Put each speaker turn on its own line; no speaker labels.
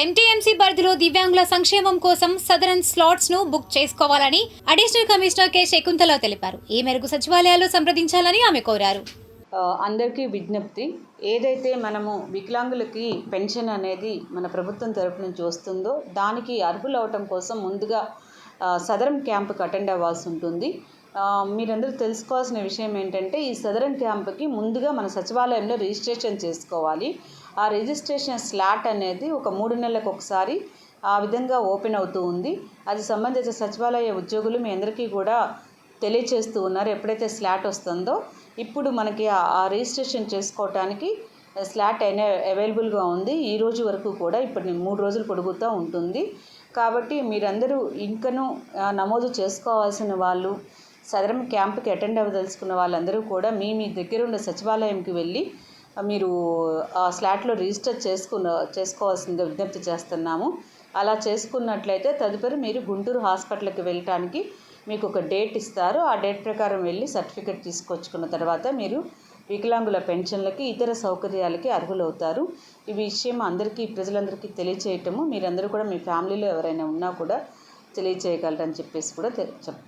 MTMC పరిధిలో దివ్యాంగుల సంక్షేమం కోసం సదరన్ స్లాట్స్ను బుక్ చేసుకోవాలని అడిషనల్ కమిషనర్ కె. శకుంతల తెలిపారు. ఈ మేరకు సచివాలయాల్లో సంప్రదించాలని ఆమె కోరారు.
అందరికీ విజ్ఞప్తి. ఏదైతే మనము వికలాంగులకి పెన్షన్ అనేది మన ప్రభుత్వం తరపు నుంచి వస్తుందో దానికి అర్హులవటం కోసం ముందుగా సదరం క్యాంప్కి అటెండ్ అవ్వాల్సి ఉంటుంది. మీరందరూ తెలుసుకోవాల్సిన విషయం ఏంటంటే ఈ సదరన్ క్యాంప్కి ముందుగా మన సచివాలయంలో రిజిస్ట్రేషన్ చేసుకోవాలి. ఆ రిజిస్ట్రేషన్ స్లాట్ అనేది ఒక మూడు నెలలకు ఒకసారి ఆ విధంగా ఓపెన్ అవుతూ ఉంది. అది సంబంధిత సచివాలయ ఉద్యోగులు మీ అందరికీ కూడా తెలియచేస్తూ ఉన్నారు ఎప్పుడైతే స్లాట్ వస్తుందో. ఇప్పుడు మనకి ఆ- రిజిస్ట్రేషన్ చేసుకోవటానికి స్లాట్ అయినా అవైలబుల్గా ఉంది. ఈ రోజు వరకు కూడా ఇప్పుడు మూడు రోజులు పొడుగుతూ ఉంటుంది. కాబట్టి మీరందరూ ఇంకను నమోదు చేసుకోవాల్సిన వాళ్ళు సదరం క్యాంప్కి అటెండ్ అవ్వదలుచుకున్న వాళ్ళందరూ కూడా మీ మీ దగ్గర ఉన్న సచివాలయంకి వెళ్ళి మీరు ఆ స్లాట్లో రిజిస్టర్ చేసుకున్న చేసుకోవాల్సిందిగా విజ్ఞప్తి చేస్తున్నాము. అలా చేసుకున్నట్లయితే తదుపరి మీరు గుంటూరు హాస్పిటల్కి వెళ్ళటానికి మీకు ఒక డేట్ ఇస్తారు. ఆ డేట్ ప్రకారం వెళ్ళి సర్టిఫికెట్ తీసుకొచ్చుకున్న తర్వాత మీరు వికలాంగుల పెన్షన్లకి ఇతర సౌకర్యాలకి అర్హులవుతారు. ఈ విషయం అందరికీ ప్రజలందరికీ తెలియచేయటము మీరందరూ కూడా మీ ఫ్యామిలీలో ఎవరైనా ఉన్నా కూడా తెలియచేయగలరని చెప్పేసి కూడా తె- చెప్